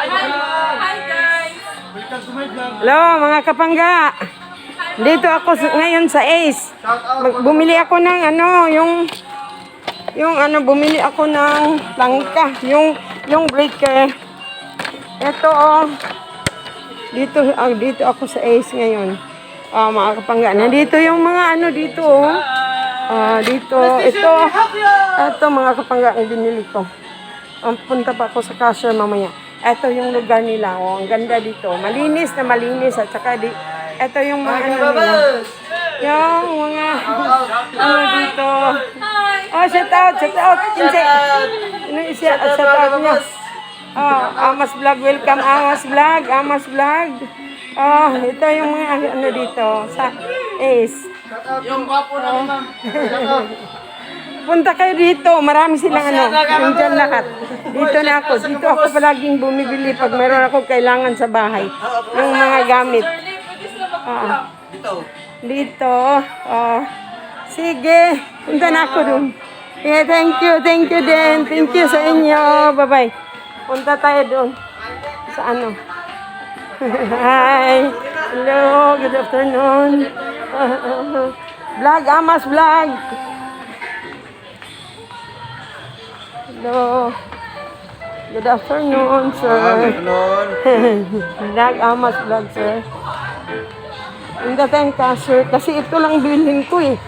Hi guys! Hello mga kapangga. Dito ako ngayon sa Ace. Bumili ako ng ano, yung yung ano, bumili ako ng langka, yung yung breaker. Ito oh. Dito ah, dito ako sa Ace ngayon. Ah, mga kapangga. Nandito yung mga ano dito oh. Ah, dito ito. Ito mga kapangga ang binili ko. Ang punta pa ako sa cashier mamaya. Ito yung lugar nila. Oh, ang ganda dito. Malinis na malinis. At saka di, ito yung mga ano nila. Yung mga ano dito. Oh, shout out, shout out. Kinse. Ano isya, shout out niya. Oh, Amas Vlog. Welcome Amas Vlog. Amas Vlog. Oh, ito yung mga ano dito sa Ace. Yung gwapo na ma'am. Punta kayo dito. Marami silang ano. Nandyan lahat. Dito na ako. Dito ako palaging bumibili pag meron ako kailangan sa bahay. Yung mga gamit. Ah. Dito. Oh. Sige. Punta na ako dun. Yeah, thank you. Thank you din. Thank you sa inyo. Bye-bye. Punta tayo dun. Sa ano. Hi. Hello. Good afternoon. vlog. Amas vlog. Hello. Good afternoon, sir. Vlog, Amas vlog, sir. Ang dating ka, sir. Kasi ito lang bilhin ko eh.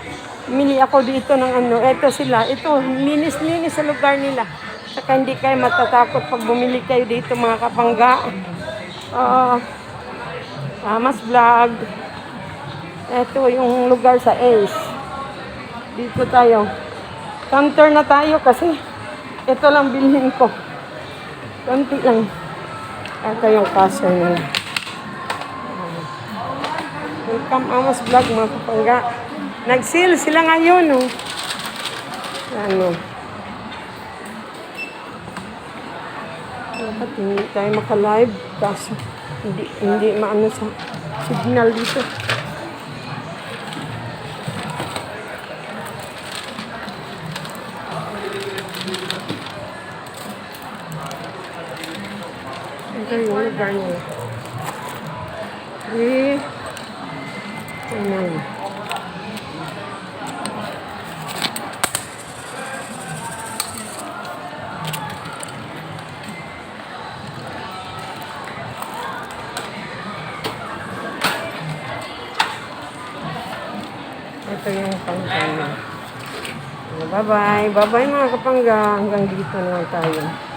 Mili ako dito ng ano. Ito sila. Ito, linis-linis sa lugar nila. Saka hindi kayo matatakot pag bumili kayo dito mga kapangga. Ah, Amas vlog. Ito yung lugar sa Ace. Dito tayo. Counter na tayo kasi ito lang bilhin ko. Konti lang. Ito yung kaso nila. Welcome Amos Vlog mga kapangga. Nag-sale sila ngayon. Oh. Ano. Dapat hindi tayo maka-live kaso hindi, hindi maano sa signal dito. Ito yung lugar niya. Eh, ano? Ito yung pangkano. Bye-bye. Bye-bye mga kapangga. Hanggang dito na lang tayo.